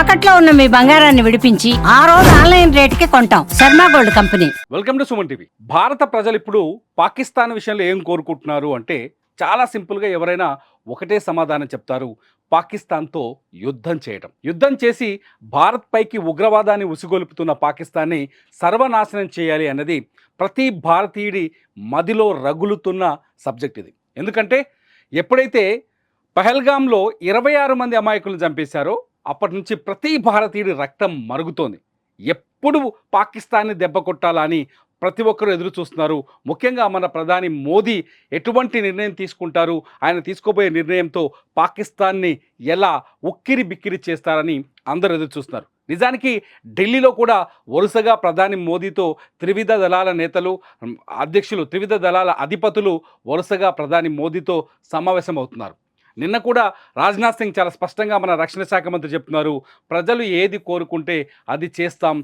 తాకట్లో ఉన్న మీ బంగారాన్ని విడిపించి ఆ రోజు ఆన్లైన్ రేటుకి కొంటాం. Sharma gold company. Welcome to Suman TV. భారత ప్రజలు ఇప్పుడు పాకిస్తాన్ విషయంలో ఏం కోరుకుంటున్నారు అంటే చాలా సింపుల్గా ఎవరైనా ఒకటే సమాధానం చెప్తారు. పాకిస్తాన్తో యుద్ధం చేయటం. యుద్ధం చేసి భారత్ పైకి ఉగ్రవాదాన్ని ఉసిగొలుపుతున్న పాకిస్తాన్ని సర్వనాశనం చేయాలి అన్నది ప్రతి భారతీయుడి మదిలో రగులుతున్న సబ్జెక్ట్ ఇది. ఎందుకంటే ఎప్పుడైతే పహల్గాంలో ఇరవై ఆరు మంది అమాయకులను చంపేశారో అప్పటి నుంచి ప్రతి భారతీయుడి రక్తం మరుగుతోంది. ఎప్పుడు పాకిస్తాన్ని దెబ్బ కొట్టాలా అని ప్రతి ఒక్కరూ ఎదురు చూస్తున్నారు. ముఖ్యంగా మన ప్రధాని మోదీ ఎటువంటి నిర్ణయం తీసుకుంటారు? ఆయన తీసుకోబోయే నిర్ణయంతో పాకిస్తాన్ని ఎలా ఉక్కిరి బిక్కిరి చేస్తారని అందరూ ఎదురు చూస్తున్నారు. నిజానికి ఢిల్లీలో కూడా వరుసగా ప్రధాని మోదీతో త్రివిధ దళాల నేతలు అధ్యక్షులు త్రివిధ దళాల అధిపతులు వరుసగా ప్రధాని మోదీతో సమావేశం అవుతున్నారు నిన్న కూడా రాజ్నాథ్ సింగ్ చాలా స్పష్టంగా మన రక్షణ శాఖ మంత్రి చెప్తున్నారు ప్రజలు ఏది కోరుకుంటే అది చేస్తాం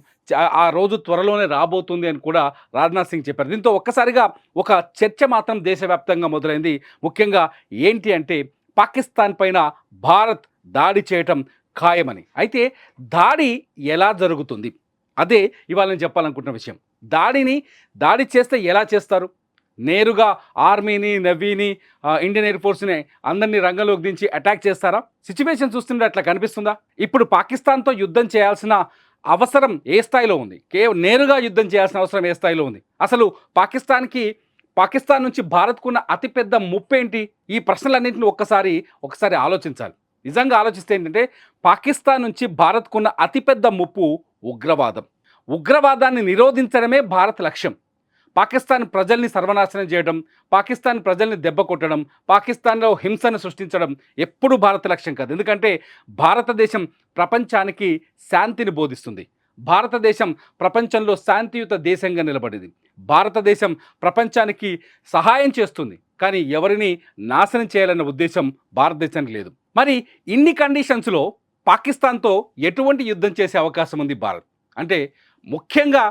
ఆ రోజు త్వరలోనే రాబోతుంది అని కూడా రాజ్నాథ్ సింగ్ చెప్పారు. దీంతో ఒక్కసారిగా ఒక చర్చ మాత్రం దేశవ్యాప్తంగా మొదలైంది. ముఖ్యంగా ఏంటి అంటే పాకిస్తాన్ పైన భారత్ దాడి చేయటం ఖాయమని. అయితే దాడి ఎలా జరుగుతుంది? అదే ఇవాళ నేను చెప్పాలనుకుంటున్న విషయం. దాడిని దాడి చేస్తే ఎలా చేస్తారు? నేరుగా ఆర్మీని నవీని ఇండియన్ ఎయిర్ ఫోర్స్ని అందరినీ రంగంలోకి దించి అటాక్ చేస్తారా? సిచ్యువేషన్ చూస్తుంటే అట్లా కనిపిస్తుందా? ఇప్పుడు పాకిస్తాన్తో యుద్ధం చేయాల్సిన అవసరం ఏ స్థాయిలో ఉంది? కేవలం నేరుగా యుద్ధం చేయాల్సిన అవసరం ఏ స్థాయిలో ఉంది? అసలు పాకిస్తాన్కి పాకిస్తాన్ నుంచి భారత్కున్న అతిపెద్ద ముప్పు ఏంటి ఈ ప్రశ్నలన్నింటిని ఒక్కసారి ఒకసారి ఆలోచించాలి. నిజంగా ఆలోచిస్తే ఏంటంటే పాకిస్తాన్ నుంచి భారత్కున్న అతిపెద్ద ముప్పు ఉగ్రవాదం. ఉగ్రవాదాన్ని నిరోధించడమే భారత్ లక్ష్యం. పాకిస్తాన్ ప్రజల్ని సర్వనాశనం చేయడం పాకిస్తాన్ ప్రజల్ని దెబ్బ కొట్టడం పాకిస్తాన్లో హింసను సృష్టించడం ఎప్పుడూ భారత లక్ష్యం కాదు. ఎందుకంటే భారతదేశం ప్రపంచానికి శాంతిని బోధిస్తుంది. భారతదేశం ప్రపంచంలో శాంతియుత దేశంగా నిలబడింది. భారతదేశం ప్రపంచానికి సహాయం చేస్తుంది. కానీ ఎవరిని నాశనం చేయాలన్న ఉద్దేశం భారతదేశానికి లేదు. మరి ఇన్ని కండిషన్స్లో పాకిస్తాన్తో ఎటువంటి యుద్ధం చేసే అవకాశం ఉంది భారత్? అంటే ముఖ్యంగా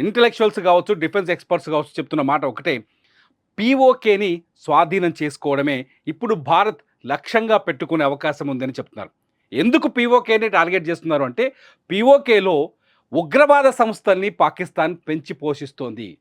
ఇంటలెక్చువల్స్ కావచ్చు డిఫెన్స్ ఎక్స్పర్ట్స్ కావచ్చు చెప్తున్న మాట ఒకటే. పీఓకేని స్వాధీనం చేసుకోవడమే ఇప్పుడు భారత్ లక్ష్యంగా పెట్టుకునే అవకాశం ఉందని చెప్తున్నారు. ఎందుకు పీఓకేని టార్గెట్ చేస్తున్నారు అంటే పీఓకేలో ఉగ్రవాద సంస్థల్ని పాకిస్తాన్ పెంచి పోషిస్తోంది.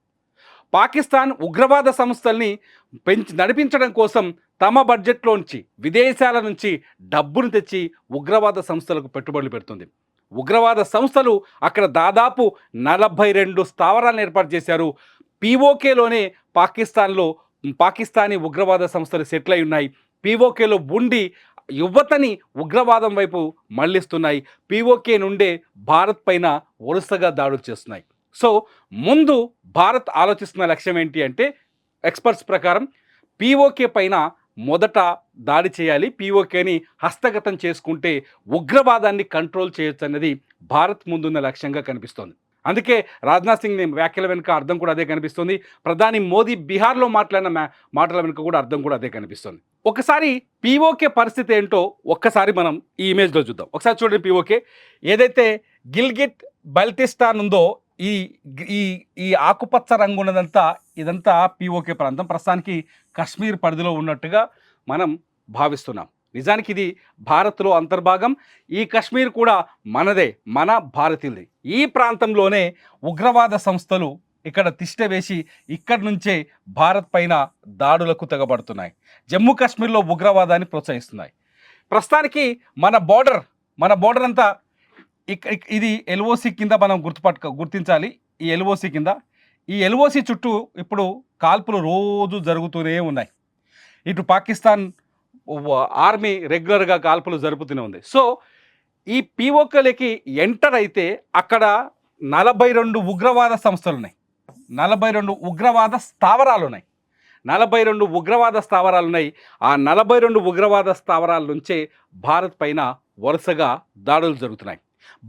పాకిస్తాన్ ఉగ్రవాద సంస్థల్ని పెంచి నడిపించడం కోసం తమ బడ్జెట్లోంచి విదేశాల నుంచి డబ్బును తెచ్చి ఉగ్రవాద సంస్థలకు పెట్టుబడులు పెడుతుంది. ఉగ్రవాద సంస్థలు అక్కడ దాదాపు నలభై రెండు స్థావరాలను ఏర్పాటు చేశారు. పీఓకేలోనే పాకిస్తాన్లో పాకిస్తానీ ఉగ్రవాద సంస్థలు సెటిల్ అయి ఉన్నాయి. పీఓకేలో ఉండి యువతని ఉగ్రవాదం వైపు మళ్ళిస్తున్నాయి పీఓకే నుండే భారత్ పైన వరుసగా దాడులు చేస్తున్నాయి. సో ముందు భారత్ ఆలోచిస్తున్న లక్ష్యం ఏంటి అంటే ఎక్స్పర్ట్స్ ప్రకారం పీఓకే పైన మొదట దాడి చేయాలి పీఓకేని హస్తగతం చేసుకుంటే ఉగ్రవాదాన్ని కంట్రోల్ చేయొచ్చు అన్నది భారత్ ముందున్న లక్ష్యంగా కనిపిస్తోంది. అందుకే రాజ్నాథ్ సింగ్ వ్యాఖ్యల వెనుక అర్థం కూడా అదే కనిపిస్తుంది. ప్రధాని మోదీ బీహార్లో మాట్లాడిన మాటల వెనుక కూడా అర్థం కూడా అదే కనిపిస్తుంది. ఒకసారి పీఓకే పరిస్థితి ఏంటో ఒక్కసారి మనం ఈ ఇమేజ్లో చూద్దాం. ఒకసారి చూడండి పీఓకే ఏదైతే గిల్గిట్ బల్తిస్తాన్ ఉందో ఈ ఈ ఈ ఆకుపచ్చ రంగు ఉన్నదంతా ఇదంతా పీఓకే ప్రాంతం. ప్రస్తుతానికి కశ్మీర్ పరిధిలో ఉన్నట్టుగా మనం భావిస్తున్నాం. నిజానికి ఇది భారత్లో అంతర్భాగం. ఈ కశ్మీర్ కూడా మనదే మన భారతీయులది. ఈ ప్రాంతంలోనే ఉగ్రవాద సంస్థలు ఇక్కడ తిష్ట వేసి ఇక్కడి నుంచే భారత్ పైన దాడులకు తెగబడుతున్నాయి. జమ్మూ కాశ్మీర్లో ఉగ్రవాదాన్ని ప్రోత్సహిస్తున్నాయి. ప్రస్తుతానికి మన బోర్డర్ మన బోర్డర్ అంతా ఇది ఎల్ఓసి కింద మనం గుర్తుపట్టు గుర్తించాలి. ఈ ఎల్ఓసి కింద. ఈ ఎల్ఓసి చుట్టూ ఇప్పుడు కాల్పులు రోజు జరుగుతూనే ఉన్నాయి. ఇటు పాకిస్తాన్ ఆర్మీ రెగ్యులర్గా కాల్పులు జరుపుతూనే ఉంది. సో ఈ పీఓకలకి ఎంటర్ అయితే అక్కడ నలభై రెండు ఉగ్రవాద సంస్థలు ఉన్నాయి నలభై రెండు ఉగ్రవాద స్థావరాలు ఉన్నాయి నలభై రెండు ఉగ్రవాద స్థావరాలు ఉన్నాయి ఆ నలభై రెండు ఉగ్రవాద స్థావరాల నుంచే భారత్ పైన వరుసగా దాడులు జరుగుతున్నాయి.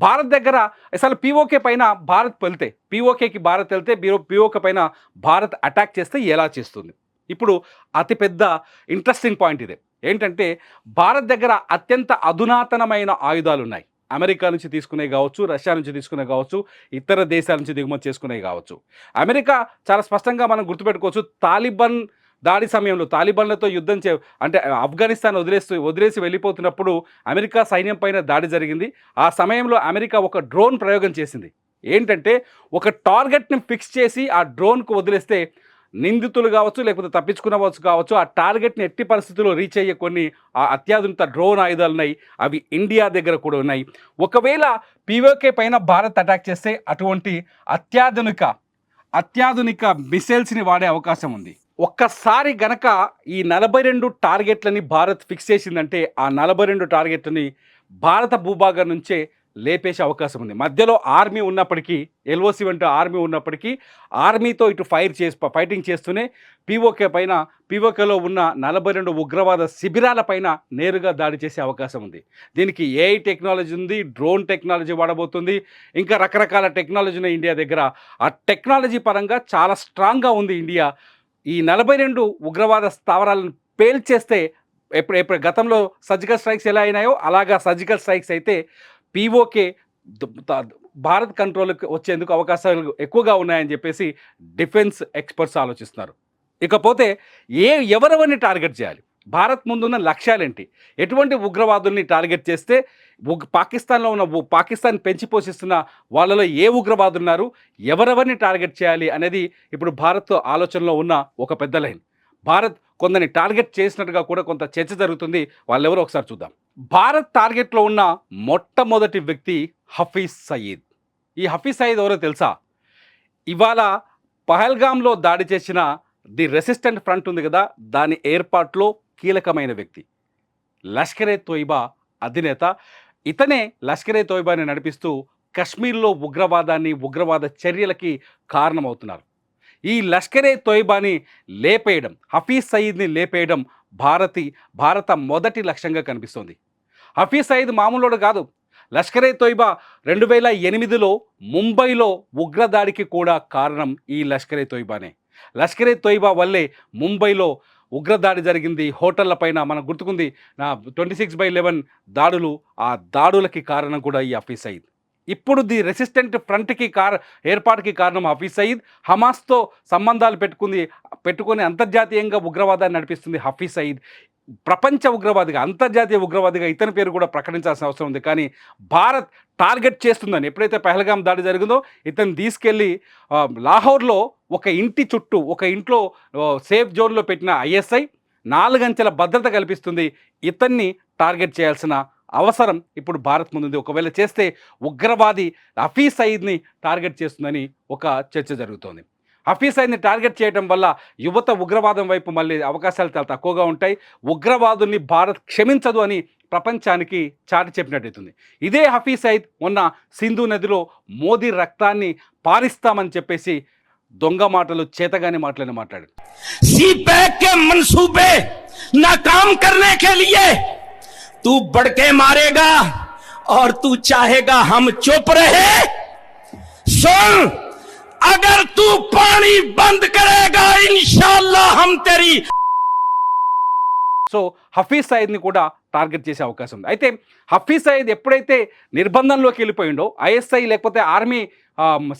భారత్ దగ్గర అసలు పీఓకే పైన భారత్ వెళ్తే పీఓకేకి భారత్ వెళ్తే పీఓకే పైన భారత్ అటాక్ చేస్తే ఎలా చేస్తుంది? ఇప్పుడు అతిపెద్ద ఇంట్రెస్టింగ్ పాయింట్ ఇదే. ఏంటంటే భారత్ దగ్గర అత్యంత అధునాతనమైన ఆయుధాలు ఉన్నాయి అమెరికా నుంచి తీసుకునే కావచ్చు రష్యా నుంచి తీసుకునే కావచ్చు ఇతర దేశాల నుంచి దిగుమతి చేసుకునే కావచ్చు. అమెరికా చాలా స్పష్టంగా మనం గుర్తుపెట్టుకోవచ్చు తాలిబాన్ దాడి సమయంలో తాలిబాన్లతో యుద్ధం చే అంటే ఆఫ్ఘనిస్తాన్ వదిలేస్తూ వదిలేసి వెళ్ళిపోతున్నప్పుడు అమెరికా సైన్యం పైన దాడి జరిగింది. ఆ సమయంలో అమెరికా ఒక డ్రోన్ ప్రయోగం చేసింది. ఏంటంటే ఒక టార్గెట్ని ఫిక్స్ చేసి ఆ డ్రోన్కు వదిలేస్తే నిందితులు కావచ్చు లేకపోతే తప్పించుకునవచ్చు కావచ్చు ఆ టార్గెట్ని ఎట్టి పరిస్థితుల్లో రీచ్ అయ్యే కొన్ని ఆ అత్యాధునిక డ్రోన్ ఆయుధాలు ఉన్నాయి. అవి ఇండియా దగ్గర కూడా ఉన్నాయి. ఒకవేళ పీఓకే పైన భారత్ అటాక్ చేస్తే అటువంటి అత్యాధునిక అత్యాధునిక మిసైల్స్ని వాడే అవకాశం ఉంది. ఒక్కసారి గనక ఈ నలభై రెండు టార్గెట్లని భారత్ ఫిక్స్ చేసిందంటే ఆ నలభై రెండు టార్గెట్లని భారత భూభాగం నుంచే లేపేసే అవకాశం ఉంది. మధ్యలో ఆర్మీ ఉన్నప్పటికీ ఎల్ఓసి వంటి ఆర్మీ ఉన్నప్పటికీ ఆర్మీతో ఇటు ఫైర్ చేసి ఫైటింగ్ చేస్తూనే పీఓకే పైన పీఓకేలో ఉన్న నలభై రెండు ఉగ్రవాద శిబిరాల పైన నేరుగా దాడి చేసే అవకాశం ఉంది. దీనికి ఏఐ టెక్నాలజీ ఉంది డ్రోన్ టెక్నాలజీ వాడబోతుంది ఇంకా రకరకాల టెక్నాలజీ ఉన్నాయి ఇండియా దగ్గర ఆ టెక్నాలజీ పరంగా చాలా స్ట్రాంగ్గా ఉంది ఇండియా. ఈ నలభై రెండు ఉగ్రవాద స్థావరాలను పేల్చేస్తే ఎప్పుడు ఎప్పుడు గతంలో సర్జికల్ స్ట్రైక్స్ ఎలా అయినాయో అలాగా సర్జికల్ స్ట్రైక్స్ అయితే పీఓకే భారత్ కంట్రోల్కి వచ్చేందుకు అవకాశాలు ఎక్కువగా ఉన్నాయని చెప్పేసి డిఫెన్స్ ఎక్స్పర్ట్స్ ఆలోచిస్తున్నారు. ఇకపోతే ఏ ఎవరెవరిని టార్గెట్ చేయాలి? భారత్ ముందున్న లక్ష్యాలేంటి? ఎటువంటి ఉగ్రవాదుల్ని టార్గెట్ చేస్తే పాకిస్తాన్లో ఉన్న పాకిస్తాన్ పెంచి పోషిస్తున్న వాళ్ళలో ఏ ఉగ్రవాదులు ఉన్నారు? ఎవరెవరిని టార్గెట్ చేయాలి అనేది ఇప్పుడు భారత్ ఆలోచనలో ఉన్న ఒక పెద్ద లైన్. భారత్ కొందరిని టార్గెట్ చేసినట్టుగా కూడా కొంత చర్చ జరుగుతుంది. వాళ్ళెవరో ఒకసారి చూద్దాం. భారత్ టార్గెట్లో ఉన్న మొట్టమొదటి వ్యక్తి హఫీజ్ సయీద్. ఈ హఫీజ్ సయీద్ ఎవరో తెలుసా? ఇవాళ పహల్గామ్లో దాడి చేసిన ది రెసిస్టెంట్ ఫ్రంట్ ఉంది కదా దాని ఏర్పాట్లో కీలకమైన వ్యక్తి. లష్కరే తోయిబా అధినేత. ఇతనే లష్కరే తోయిబాని నడిపిస్తూ కశ్మీర్లో ఉగ్రవాదాన్ని ఉగ్రవాద చర్యలకి కారణమవుతున్నారు. ఈ లష్కరే తోయిబాని లేపేయడం హఫీజ్ సయీద్ని లేపేయడం భారతి భారత మొదటి లక్ష్యంగా కనిపిస్తోంది. హఫీజ్ సయీద్ మామూలుడు కాదు. లష్కరే తోయిబా రెండు వేల ఎనిమిదిలో ముంబైలో ఉగ్రదాడికి కూడా కారణం ఈ లష్కరే తోయిబానే. లష్కరే తోయిబా వల్లే ముంబైలో ఉగ్రదాడి జరిగింది హోటళ్ళ పైన మనకు గుర్తుకుంది నా ట్వంటీ సిక్స్ బై లెవెన్ దాడులు ఆ దాడులకి కారణం కూడా ఈ హఫీజ్ సయీద్. ఇప్పుడు ది రెసిస్టెంట్ ఫ్రంట్కి కార్ ఏర్పాటుకి కారణం హఫీజ్ సయీద్. హమాస్తో సంబంధాలు పెట్టుకుంది పెట్టుకొని అంతర్జాతీయంగా ఉగ్రవాదాన్ని నడిపిస్తుంది హఫీజ్ సయీద్. ప్రపంచ ఉగ్రవాదిగా అంతర్జాతీయ ఉగ్రవాదిగా ఇతని పేరు కూడా ప్రకటించాల్సిన అవసరం ఉంది. కానీ భారత్ టార్గెట్ చేస్తుందని ఎప్పుడైతే పహల్గాం దాడి జరిగిందో ఇతను తీసుకెళ్ళి లాహోర్లో ఒక ఇంటి చుట్టూ ఒక ఇంట్లో సేఫ్ జోన్లో పెట్టిన ఐఎస్ఐ నాలుగంచెల భద్రత కల్పిస్తుంది. ఇతన్ని టార్గెట్ చేయాల్సిన అవసరం ఇప్పుడు భారత్ ముందుంది. ఒకవేళ చేస్తే ఉగ్రవాది హఫీజ్ సయీద్ని టార్గెట్ చేస్తుందని ఒక చర్చ జరుగుతోంది. హఫీజ్ సయీద్ని టార్గెట్ చేయడం వల్ల యువత ఉగ్రవాదం వైపు మళ్ళీ అవకాశాలు చాలా తక్కువగా ఉంటాయి ఉగ్రవాదుల్ని భారత్ క్షమించదు అని ప్రపంచానికి చాటి చెప్పినట్టయితుంది ఇదే హఫీజ్ సయీద్ మొన్న సింధు నదిలో మోదీ రక్తాన్ని పారిస్తామని చెప్పేసి దొంగ మాటలు చేతగాని మాటలని మాట్లాడాడు सी पैक के मंसूबे नाकाम करने के लिए तू बढ़ के मारेगा और तू चाहेगा हम चुप रहे सुन अगर तू पानी बंद करेगा इंशाल्लाह हम तेरी సో హఫీజ్ సయీద్ని కూడా టార్గెట్ చేసే అవకాశం ఉంది అయితే హఫీజ్ సయీద్ ఎప్పుడైతే నిర్బంధంలోకి వెళ్ళిపోయిండో ఐఎస్ఐ లేకపోతే ఆర్మీ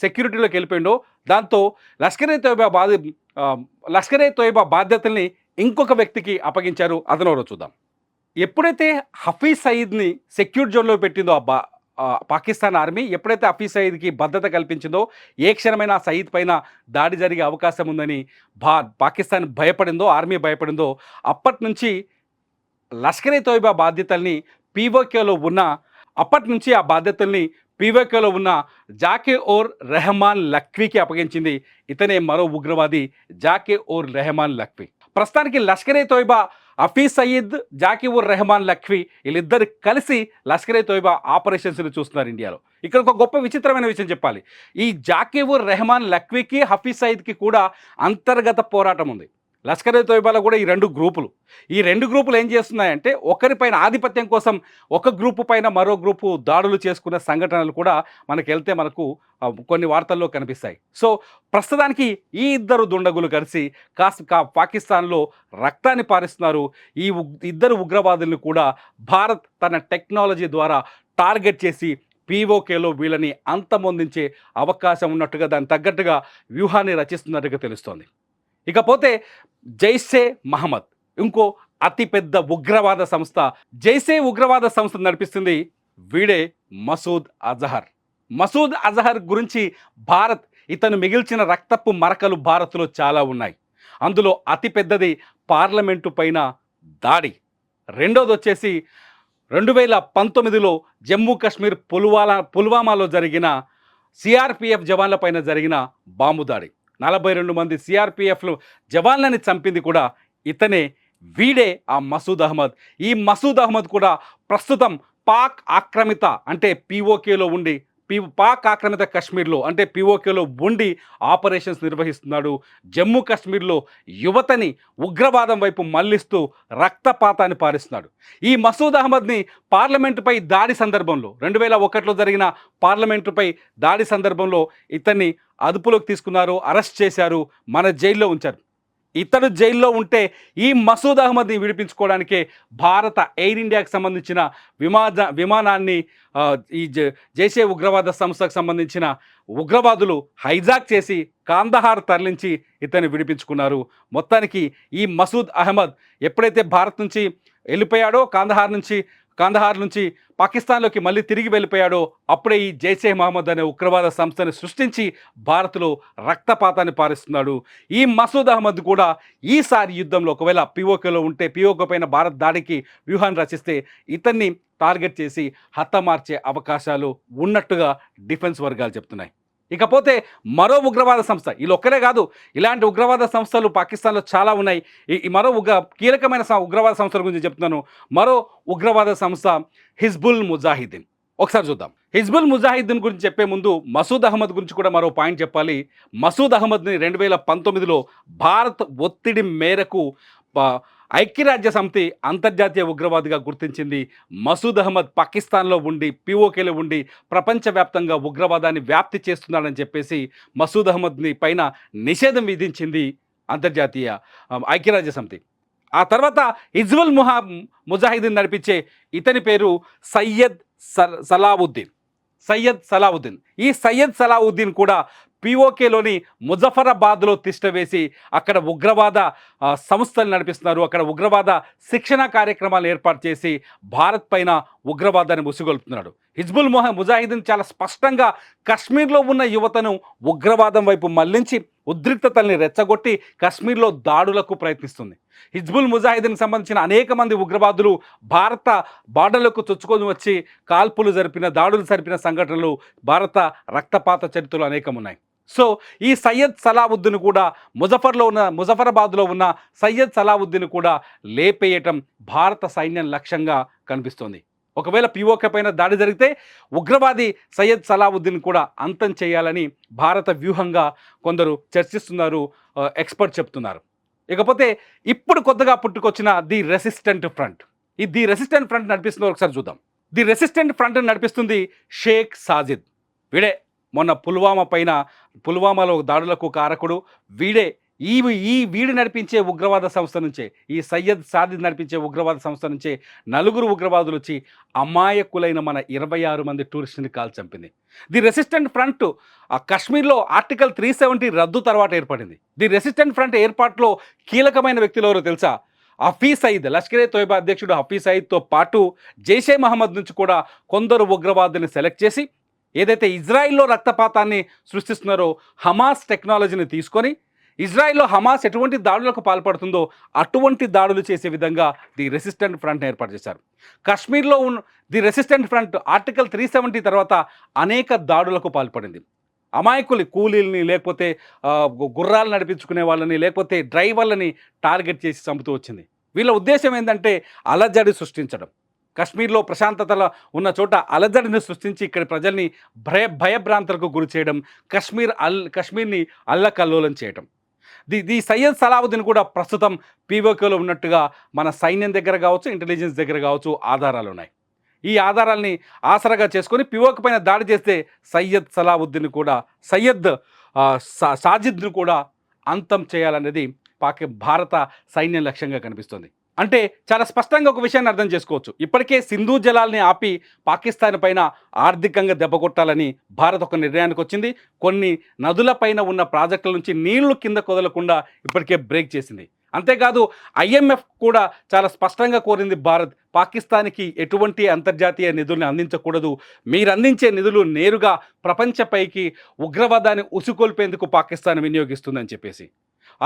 సెక్యూరిటీలోకి వెళ్ళిపోయిండో దాంతో లష్కరే తోయబా బాధ ఆ, లష్కరే తోయబా బాధ్యతల్ని ఇంకొక వ్యక్తికి అప్పగించారు అతను ఎవరో చూద్దాం ఎప్పుడైతే హఫీజ్ సయీద్ని సెక్యూర్ జోన్లో పెట్టిందో ఆ బా ఆ, పాకిస్తాన్ ఆర్మీ ఎప్పుడైతే హఫీజ్ సయీద్కి భద్రత కల్పించిందో ఏ క్షణమైనా సయీద్ పైన దాడి జరిగే అవకాశం ఉందని భా పాకిస్తాన్ భయపడిందో ఆర్మీ భయపడిందో అప్పటి నుంచి లష్కరే తోయిబా బాధ్యతల్ని పీఓకేలో ఉన్న అప్పటి నుంచి ఆ బాధ్యతల్ని పీవోకేలో ఉన్న జాకే ఓర్ రెహమాన్ లఖ్వీకి అప్పగించింది. ఇతనే మరో ఉగ్రవాది జాకే ఓర్ రెహమాన్ లక్వీ ప్రస్తుతానికి లష్కరే తోయిబా హఫీజ్ సయీద్ జాకీవుర్ రెహమాన్ లఖ్వీ వీళ్ళిద్దరు కలిసి లష్కరే తోయిబా ఆపరేషన్స్ని చూస్తున్నారు ఇండియాలో. ఇక్కడ ఒక గొప్ప విచిత్రమైన విషయం చెప్పాలి. ఈ జాకీవుర్ రెహమాన్ లఖ్వీకి హఫీజ్ సయీద్కి కూడా అంతర్గత పోరాటం ఉంది. లష్కర్ ఏ తోయిబాలో కూడా ఈ రెండు గ్రూపులు. ఈ రెండు గ్రూపులు ఏం చేస్తున్నాయంటే ఒకరిపైన ఆధిపత్యం కోసం ఒక గ్రూపు పైన మరో గ్రూపు దాడులు చేసుకున్న సంఘటనలు కూడా మనకు వెళ్తే మనకు కొన్ని వార్తల్లో కనిపిస్తాయి. సో ప్రస్తుతానికి ఈ ఇద్దరు దుండగులు కలిసి కాస్ పాకిస్తాన్లో రక్తాన్ని పారిస్తున్నారు. ఈ ఇద్దరు ఉగ్రవాదులను కూడా భారత్ తన టెక్నాలజీ ద్వారా టార్గెట్ చేసి పీఓకేలో వీళ్ళని అంతమొందించే అవకాశం ఉన్నట్టుగా దానికి తగ్గట్టుగా వ్యూహాన్ని రచిస్తున్నట్టుగా తెలుస్తోంది. ఇకపోతే జైసే మహమ్మద్ ఇంకో అతిపెద్ద ఉగ్రవాద సంస్థ. జైసే ఉగ్రవాద సంస్థ నడిపిస్తుంది వీడే మసూద్ అజహర్. మసూద్ అజహర్ గురించి భారత్ ఇతను మిగిల్చిన రక్తపు మరకలు భారత్లో చాలా ఉన్నాయి. అందులో అతిపెద్దది పార్లమెంటు పైన దాడి. రెండోది వచ్చేసి రెండు వేల పంతొమ్మిదిలో జమ్మూ కాశ్మీర్ పుల్వాలా పుల్వామాలో జరిగిన సిఆర్పిఎఫ్ జవాన్ల పైన జరిగిన బాంబు దాడి. నలభై రెండు మంది సిఆర్పిఎఫ్లు జవాన్లని చంపింది కూడా ఇతనే వీడే ఆ మసూద్ అహ్మద్. ఈ మసూద్ అహ్మద్ కూడా ప్రస్తుతం పాక్ ఆక్రమిత అంటే పీఓకేలో ఉండి పి పాక్ ఆక్రమిత కాశ్మీర్లో అంటే పిఓకేలో ఉండి ఆపరేషన్స్ నిర్వహిస్తున్నాడు. జమ్మూ కాశ్మీర్లో యువతని ఉగ్రవాదం వైపు మళ్ళిస్తూ రక్తపాతాన్ని పారిస్తున్నాడు. ఈ మసూద్ అహ్మద్ని పార్లమెంటుపై దాడి సందర్భంలో రెండు వేల ఒకటిలో జరిగిన పార్లమెంటుపై దాడి సందర్భంలో ఇతన్ని అదుపులోకి తీసుకున్నారు అరెస్ట్ చేశారు మన జైల్లో ఉంచారు. ఇతడు జైల్లో ఉంటే ఈ మసూద్ అహ్మద్ని విడిపించుకోవడానికే భారత ఎయిర్ ఇండియాకి సంబంధించిన విమాన విమానాన్ని ఈ జ జైషే ఉగ్రవాద సంస్థకు సంబంధించిన ఉగ్రవాదులు హైజాక్ చేసి కాందహార్ తరలించి ఇతన్ని విడిపించుకున్నారు. మొత్తానికి ఈ మసూద్ అహ్మద్ ఎప్పుడైతే భారత్ నుంచి వెళ్ళిపోయాడో కాందహార్ నుంచి కాందహార్ నుంచి పాకిస్తాన్లోకి మళ్ళీ తిరిగి వెళ్ళిపోయాడో అప్పుడే ఈ జైషే మహమ్మద్ అనే ఉగ్రవాద సంస్థని సృష్టించి భారత్లో రక్తపాతాన్ని పారిస్తున్నాడు. ఈ మసూద్ అహ్మద్ కూడా ఈసారి యుద్ధంలో ఒకవేళ పిఓకేలో ఉంటే పిఓకే పైన భారత్ దాడికి వ్యూహాన్ని రచిస్తే ఇతన్ని టార్గెట్ చేసి హతమార్చే అవకాశాలు ఉన్నట్టుగా డిఫెన్స్ వర్గాలు చెప్తున్నాయి. ఇకపోతే మరో ఉగ్రవాద సంస్థ వీళ్ళు ఒక్కరే కాదు ఇలాంటి ఉగ్రవాద సంస్థలు పాకిస్తాన్లో చాలా ఉన్నాయి. ఈ మరో ఉగ్ర కీలకమైన ఉగ్రవాద సంస్థల గురించి చెప్తున్నాను. మరో ఉగ్రవాద సంస్థ హిజ్బుల్ ముజాహిద్దీన్ ఒకసారి చూద్దాం. హిజ్బుల్ ముజాహిద్దీన్ గురించి చెప్పే ముందు మసూద్ అహ్మద్ గురించి కూడా మరో పాయింట్ చెప్పాలి. మసూద్ అహ్మద్ని రెండు వేల పంతొమ్మిదిలో భారత్ ఒత్తిడి మేరకు ప- ఐక్యరాజ్య సమితి అంతర్జాతీయ ఉగ్రవాదిగా గుర్తించింది. మసూద్ అహ్మద్ పాకిస్తాన్లో ఉండి పిఓకేలో ఉండి ప్రపంచవ్యాప్తంగా ఉగ్రవాదాన్ని వ్యాప్తి చేస్తున్నాడని చెప్పేసి మసూద్ అహ్మద్ని పైన నిషేధం విధించింది అంతర్జాతీయ ఐక్యరాజ్య సమితి. ఆ తర్వాత ఇజ్వల్ ముహా ముజాహిదీన్ నడిపించే ఇతని పేరు సయ్యద్ సలావుద్దీన్. సయ్యద్ సలావుద్దీన్. ఈ సయ్యద్ సలావుద్దీన్ కూడా పిఓకేలోని ముజఫరాబాద్లో తిష్టవేసి అక్కడ ఉగ్రవాద సంస్థలు నడిపిస్తున్నారు. అక్కడ ఉగ్రవాద శిక్షణ కార్యక్రమాలు ఏర్పాటు చేసి భారత్ పైన ఉగ్రవాదాన్ని ముసుగొల్పుతున్నాడు. హిజ్బుల్ మొహ ముజాహిదీన్ చాలా స్పష్టంగా కశ్మీర్లో ఉన్న యువతను ఉగ్రవాదం వైపు మళ్ళించి ఉద్రిక్తతల్ని రెచ్చగొట్టి కశ్మీర్లో దాడులకు ప్రయత్నిస్తుంది. హిజ్బుల్ ముజాహిదీన్కి సంబంధించిన అనేక మంది ఉగ్రవాదులు భారత బార్డర్లకు చొచ్చుకొని వచ్చి కాల్పులు జరిపిన దాడులు జరిపిన సంఘటనలు భారత రక్తపాత చరిత్రలు అనేకం ఉన్నాయి సో ఈ సయ్యద్ సలావుద్దీన్ కూడా ముజఫర్లో ఉన్న ముజఫరాబాద్లో ఉన్న సయ్యద్ సలావుద్దీన్ కూడా లేపేయటం భారత సైన్యం లక్ష్యంగా కనిపిస్తోంది. ఒకవేళ పిఓకే పైన దాడి జరిగితే ఉగ్రవాది సయ్యద్ సలావుద్దీన్ కూడా అంతం చేయాలని భారత వ్యూహంగా కొందరు చర్చిస్తున్నారు ఎక్స్పర్ట్ చెప్తున్నారు. ఇకపోతే ఇప్పుడు కొత్తగా పుట్టుకొచ్చిన ది రెసిస్టెంట్ ఫ్రంట్. ఈ ది రెసిస్టెంట్ ఫ్రంట్ నడిపిస్తుంది ఒకసారి చూద్దాం. ది రెసిస్టెంట్ ఫ్రంట్ నడిపిస్తుంది షేక్ సాజిద్. వీడే మొన్న పుల్వామా పైన పుల్వామాలో దాడులకు కారకుడు వీడే ఈ ఈ వీడు నడిపించే ఉగ్రవాద సంస్థ నుంచే ఈ సయ్యద్ సాదిద్ నడిపించే ఉగ్రవాద సంస్థ నుంచే నలుగురు ఉగ్రవాదులు వచ్చి అమాయకులైన మన ఇరవై ఆరు మంది టూరిస్టుని కాల్ చంపింది. ది రెసిస్టెంట్ ఫ్రంట్ ఆ కశ్మీర్లో ఆర్టికల్ త్రీ సెవెంటీ రద్దు తర్వాత ఏర్పడింది. ది రెసిస్టెంట్ ఫ్రంట్ ఏర్పాటులో కీలకమైన వ్యక్తులు ఎవరో తెలుసా? హఫీజ్ సయీద్ లష్కరే తోయబా అధ్యక్షుడు హఫీజ్ సయీద్తో పాటు జైషే మహమ్మద్ నుంచి కూడా కొందరు ఉగ్రవాదుల్ని సెలెక్ట్ చేసి ఏదైతే ఇజ్రాయిల్లో రక్తపాతాన్ని సృష్టిస్తున్నారో హమాస్ టెక్నాలజీని తీసుకొని ఇజ్రాయిల్లో హమాస్ ఎటువంటి దాడులకు పాల్పడుతుందో అటువంటి దాడులు చేసే విధంగా ది రెసిస్టెంట్ ఫ్రంట్ ఏర్పాటు చేశారు. కాశ్మీర్లో ఉన్న the resistant front article three seventy తర్వాత అనేక దాడులకు పాల్పడింది. అమాయకులు కూలీలని లేకపోతే గుర్రాలు నడిపించుకునే వాళ్ళని లేకపోతే డ్రైవర్లని టార్గెట్ చేసి చంపుతూ వచ్చింది. వీళ్ళ ఉద్దేశం ఏంటంటే అలజడి సృష్టించడం. కశ్మీర్లో ప్రశాంతతల ఉన్న చోట అలజడిని సృష్టించి ఇక్కడ ప్రజల్ని భయ భయభ్రాంతులకు గురి చేయడం కశ్మీర్ అల్ కశ్మీర్ని అల్లకల్లోలం చేయడం ది ది సయ్యద్ సలావుద్దీన్ కూడా ప్రస్తుతం పీఓకేలో ఉన్నట్టుగా మన సైన్యం దగ్గర కావచ్చు ఇంటెలిజెన్స్ దగ్గర కావచ్చు ఆధారాలు ఉన్నాయి. ఈ ఆధారాల్ని ఆసరాగా చేసుకొని పివోక్ పైన దాడి చేస్తే సయ్యద్ సలావుద్దీన్ కూడా సయ్యద్ సా- సాజిద్ను కూడా అంతం చేయాలనేది పాకి భారత సైన్యం లక్ష్యంగా కనిపిస్తుంది. అంటే చాలా స్పష్టంగా ఒక విషయాన్ని అర్థం చేసుకోవచ్చు. ఇప్పటికే సింధు జలాల్ని ఆపి పాకిస్తాన్ పైన ఆర్థికంగా దెబ్బ కొట్టాలని భారత్ ఒక నిర్ణయానికి వచ్చింది. కొన్ని నదుల పైన ఉన్న ప్రాజెక్టుల నుంచి నీళ్ళు కింద కొదలకుండా ఇప్పటికే బ్రేక్ చేసింది. అంతేకాదు ఐఎంఎఫ్ కూడా చాలా స్పష్టంగా కోరింది భారత్ పాకిస్తాన్కి ఎటువంటి అంతర్జాతీయ నిధుల్ని అందించకూడదు. మీరు అందించే నిధులు నేరుగా ప్రపంచపైకి ఉగ్రవాదాన్ని ఉసుకొల్పేందుకు పాకిస్తాన్ వినియోగిస్తుందని చెప్పేసి.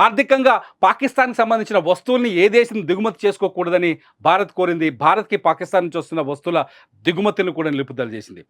ఆర్థికంగా పాకిస్తాన్కి సంబంధించిన వస్తువుల్ని ఏ దేశం దిగుమతి చేసుకోకూడదని భారత్ కోరింది. భారత్కి పాకిస్తాన్ నుంచి వస్తున్న వస్తువుల దిగుమతులను కూడా నిలుపుదల చేసింది.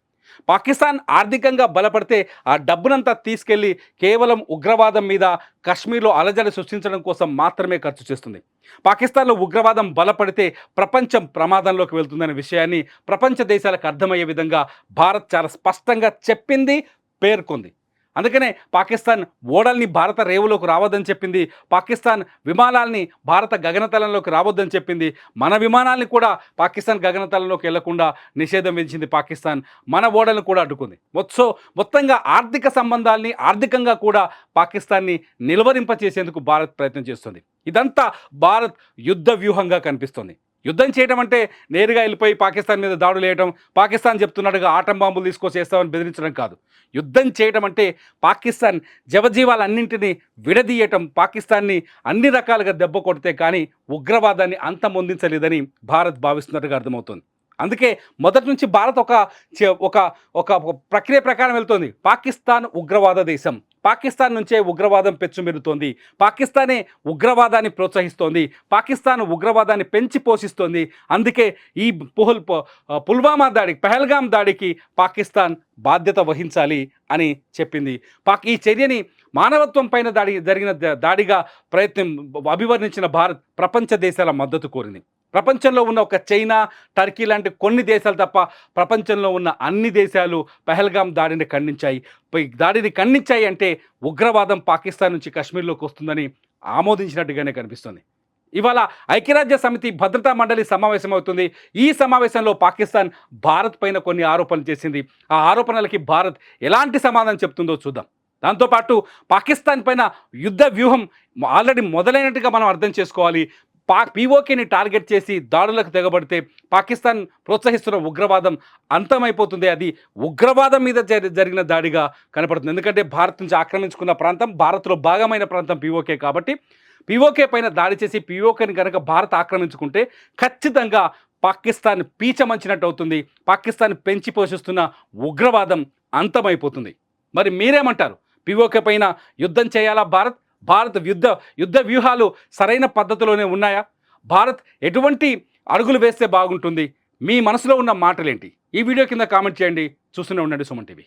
పాకిస్తాన్ ఆర్థికంగా బలపడితే ఆ డబ్బునంతా తీసుకెళ్ళి కేవలం ఉగ్రవాదం మీద కశ్మీర్లో అలజడి సృష్టించడం కోసం మాత్రమే ఖర్చు చేస్తుంది. పాకిస్తాన్లో ఉగ్రవాదం బలపడితే ప్రపంచం ప్రమాదంలోకి వెళ్తుందనే విషయాన్ని ప్రపంచ దేశాలకు అర్థమయ్యే విధంగా భారత్ చాలా స్పష్టంగా చెప్పింది పేర్కొంది. అందుకనే పాకిస్తాన్ ఓడల్ని భారత రేవులోకి రావద్దని చెప్పింది. పాకిస్తాన్ విమానాల్ని భారత గగనతలంలోకి రావద్దని చెప్పింది. మన విమానాల్ని కూడా పాకిస్తాన్ గగనతలంలోకి వెళ్ళకుండా నిషేధం విధించింది పాకిస్తాన్. మన ఓడలను కూడా అడ్డుకుంది. మొత్తం మొత్తంగా ఆర్థిక సంబంధాల్ని ఆర్థికంగా కూడా పాకిస్తాన్ని నిలువరింపచేసేందుకు భారత్ ప్రయత్నం చేస్తుంది. ఇదంతా భారత్ యుద్ధ వ్యూహంగా కనిపిస్తుంది. యుద్ధం చేయడం అంటే నేరుగా వెళ్ళిపోయి పాకిస్తాన్ మీద దాడులు వేయడం పాకిస్తాన్ చెప్తున్నట్టుగా ఆటం బాంబులు తీసుకొచ్చేస్తామని బెదిరించడం కాదు. యుద్ధం చేయడం అంటే పాకిస్తాన్ జవజీవాలన్నింటినీ విడదీయటం పాకిస్తాన్ని అన్ని రకాలుగా దెబ్బ కొడితే కానీ ఉగ్రవాదాన్ని అంతమొందించలేదని భారత్ భావిస్తున్నట్టుగా అర్థమవుతుంది. అందుకే మొదటి నుంచి భారత్ ఒక ఒక ఒక ప్రక్రియ ప్రకారం వెళ్తుంది. పాకిస్తాన్ ఉగ్రవాద దేశం. పాకిస్తాన్ నుంచే ఉగ్రవాదం పెచ్చుమెరుతోంది. పాకిస్తానే ఉగ్రవాదాన్ని ప్రోత్సహిస్తోంది. పాకిస్తాన్ ఉగ్రవాదాన్ని పెంచి పోషిస్తోంది. అందుకే ఈ పుహుల్ పుల్వామా దాడికి పెహల్గాం దాడికి పాకిస్తాన్ బాధ్యత వహించాలి అని చెప్పింది. పాక్ ఈ చర్యని మానవత్వం పైన దాడి జరిగిన దాడిగా ప్రయత్నం అభివర్ణించిన భారత్ ప్రపంచ దేశాల మద్దతు కోరింది. ప్రపంచంలో ఉన్న ఒక చైనా టర్కీ లాంటి కొన్ని దేశాలు తప్ప ప్రపంచంలో ఉన్న అన్ని దేశాలు పెహల్గాం దాడిని ఖండించాయి. దాడిని ఖండించాయి అంటే ఉగ్రవాదం పాకిస్తాన్ నుంచి కాశ్మీర్లోకి వస్తుందని ఆమోదించినట్టుగానే కనిపిస్తుంది. ఇవాళ ఐక్యరాజ్య సమితి భద్రతా మండలి సమావేశం అవుతుంది ఈ సమావేశంలో పాకిస్తాన్ భారత్ పైన కొన్ని ఆరోపణలు చేసింది. ఆ ఆరోపణలకి భారత్ ఎలాంటి సమాధానం చెప్తుందో చూద్దాం. దాంతోపాటు పాకిస్తాన్ పైన యుద్ధ వ్యూహం ఆల్రెడీ మొదలైనట్టుగా మనం అర్థం చేసుకోవాలి. పా పీఓకేని టార్గెట్ చేసి దాడులకు తెగబడితే పాకిస్తాన్ ప్రోత్సహిస్తున్న ఉగ్రవాదం అంతమైపోతుంది. అది ఉగ్రవాదం మీద జరి- జరిగిన దాడిగా కనపడుతుంది. ఎందుకంటే భారత్ నుంచి ఆక్రమించుకున్న ప్రాంతం భారత్లో భాగమైన ప్రాంతం పీఓకే కాబట్టి పీఓకే పైన దాడి చేసి పీఓకేని కనుక భారత్ ఆక్రమించుకుంటే ఖచ్చితంగా పాకిస్తాన్ పీచమంచినట్టు అవుతుంది పాకిస్తాన్ పెంచి పోషిస్తున్న ఉగ్రవాదం అంతమైపోతుంది. మరి మీరేమంటారు? పీఓకే పైన యుద్ధం చేయాలా భారత్? భారత్ యుద్ధ యుద్ధ వ్యూహాలు సరైన పద్ధతిలోనే ఉన్నాయా? భారత్ ఎటువంటి అడుగులు వేస్తే బాగుంటుంది? మీ మనసులో ఉన్న మాటలేంటి? ఈ వీడియో కింద కామెంట్ చేయండి. చూస్తూనే ఉండండి సుమన్ టీవీ.